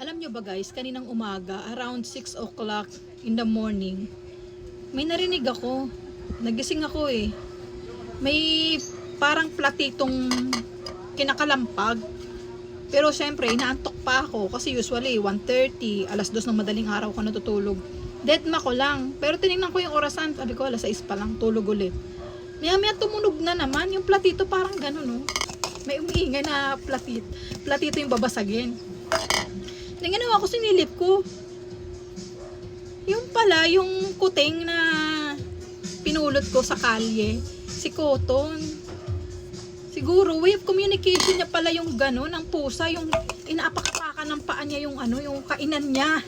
Alam nyo ba guys, kaninang umaga, around 6 o'clock in the morning, may narinig ako. Nagising ako eh. May parang platitong kinakalampag. Pero syempre, inaantok pa ako kasi usually 1.30, alas 2 ng madaling araw ko natutulog. Deadma ko lang. Pero tinignan ko yung orasan, sabi ko alas 6 pa lang, tulog ulit. Maya maya tumunog na naman, yung platito parang gano'n no. May umiingay na platit. Platito yung babasagin. Nang ginawa ko, sinilip ko. Yung pala, yung kuting na pinulot ko sa kalye, si Cotton. Siguro, way of communication niya pala yung gano'n, ang pusa, yung inaapakapakan ng paa niya yung ano, yung kainan niya.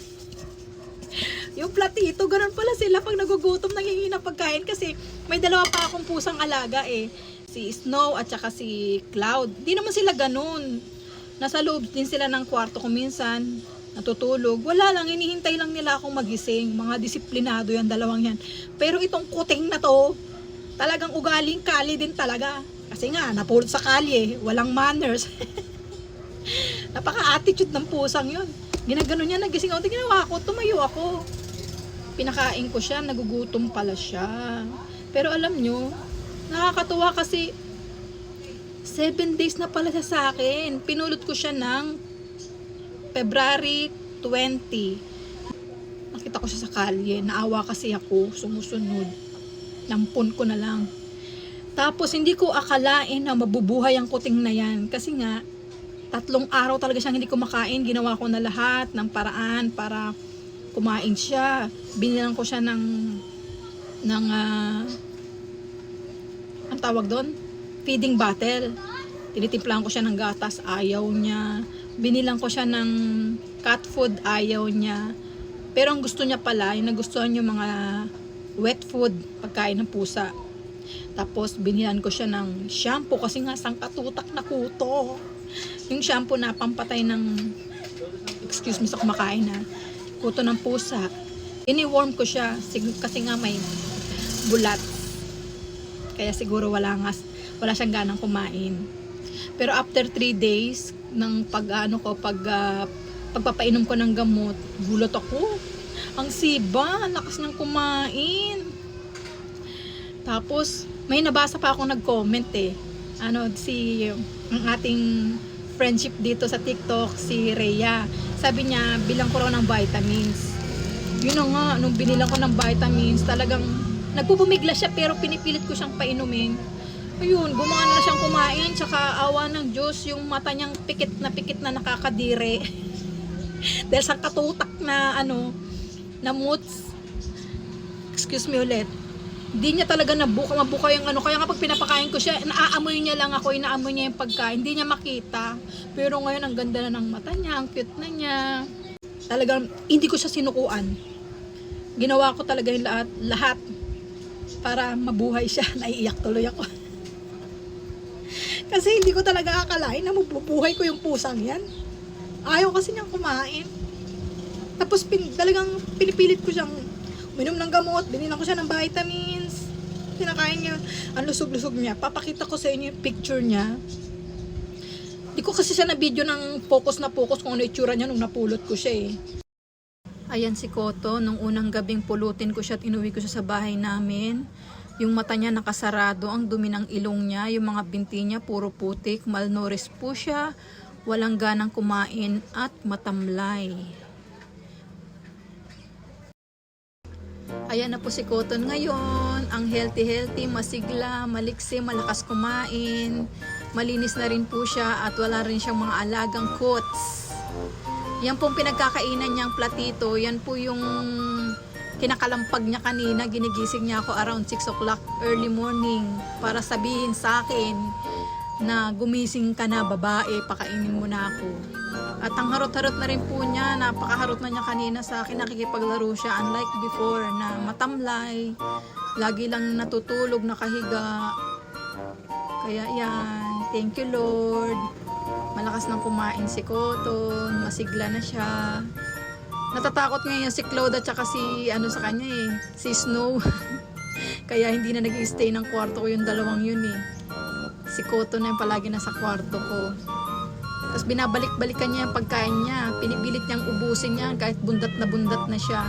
Yung platito, ganun pala sila pag nagugutom, nangingi ng pagkain kasi may dalawa pa akong pusang alaga eh. Si Snow at saka si Cloud. Di naman sila ganun. Nasa loob din sila ng kwarto ko minsan. Natutulog. Wala lang, hinihintay lang nila akong magising. Mga disiplinado yan, dalawang yan. Pero itong kuting na to, talagang ugaling kali din talaga. Kasi nga, napulot sa kalye, walang manners. Napaka-attitude ng pusang yun. Ginagano niya, nagising ako. Ginawa ko, tumayo ako. Pinakain ko siya, nagugutom pala siya. Pero alam nyo, nakakatuwa kasi 7 days na pala siya sa akin. Pinulot ko siya ng February 20. Nakita ko siya sa kalye. Naawa kasi ako, sumusunod. Nampun ko na lang. Tapos hindi ko akalain na mabubuhay ang kuting na yan. Kasi nga, tatlong araw talaga siyang hindi kumakain. Ginawa ko na lahat ng paraan para kumain siya. Binilang ko siya ng ng ah, ang tawag doon? Feeding bottle. Tinitimplahan ko siya ng gatas, ayaw niya. Binilang ko siya ng cat food, ayaw niya. Pero ang gusto niya pala, yung nagustuhan yung mga wet food, pagkain ng pusa. Tapos binilan ko siya ng shampoo kasi nga sangkatutak na kuto. Yung shampoo na pampatay ng excuse me sa kumakain na kuto ng pusa. Ini-warm ko siya kasi nga may bulat. Kaya siguro wala nga wala siyang ganang kumain. Pero after 3 days ng pag ano ko pag ah, pagpapainom ko ng gamot, gulat ako. Ang siba, lakas ng kumain. Tapos, may nabasa pa ako nag-comment eh. Ano, si, ang ating friendship dito sa TikTok, si Rhea. Sabi niya, bilang ko raw ng vitamins. Yun na nga, nung binilang ko ng vitamins, talagang nagpupumigla siya pero pinipilit ko siyang painumin. Ayun, gumana na siyang kumain, tsaka awa ng Diyos, yung mata niyang pikit na pikit na nakakadire. Dahil sa katutak na ano, na moods. Excuse me ulit. Hindi niya talaga nabuka, mabuka yung ano. Kaya nga pag pinapakain ko siya, naaamoy niya lang ako, inaamoy niya yung pagkain. Hindi niya makita. Pero ngayon, ang ganda na ng mata niya, ang cute na niya. Talagang, hindi ko siya sinukuan. Ginawa ko talaga yung lahat, lahat para mabuhay siya. Naiiyak tuloy ako. Kasi hindi ko talaga akalain na mabubuhay ko yung pusang yan. Ayaw kasi niyang kumain. Tapos pin, talagang pinipilit ko siyang uminom ng gamot, binilang ko siya ng vitamins. Kinakain niya. Ang lusog-lusog niya. Papakita ko sa inyo yung picture niya. Di ko kasi siya na video ng focus na focus kung ano itsura niya nung napulot ko siya eh. Ayan si Koto, nung unang gabing pulutin ko siya at inuwi ko siya sa bahay namin. Yung mata niya nakasarado, ang dumi ng ilong niya, yung mga binti niya puro putik, malnourished po siya, walang ganang kumain at matamlay. Ayan na po si Cotton ngayon. Ang healthy-healthy, masigla, maliksi, malakas kumain. Malinis na rin po siya at wala rin siyang mga alagang coats. Yan pong pinagkakainan niyang platito. Yan po yung kinakalampag niya kanina. Ginigising niya ako around 6 o'clock early morning para sabihin sa akin na gumising ka na babae, pakainin mo na ako. At ang harot-harot na rin po niya, napakaharot na niya kanina sa akin, nakikipaglaro siya unlike before na matamlay, lagi lang natutulog, nakahiga. Kaya yan, thank you Lord. Malakas nang kumain si Cotton, masigla na siya. Natatakot ngayon si Claude at saka si ano sa kanya eh, si Snow. Kaya hindi na nag-stay ng kwarto ko yung dalawang yun eh. Si Cotton na yung palagi nasa kwarto ko. Tapos binabalik-balikan niya yung pagkain niya. Pinipilit niyang ubusin yan kahit bundat na bundat na siya.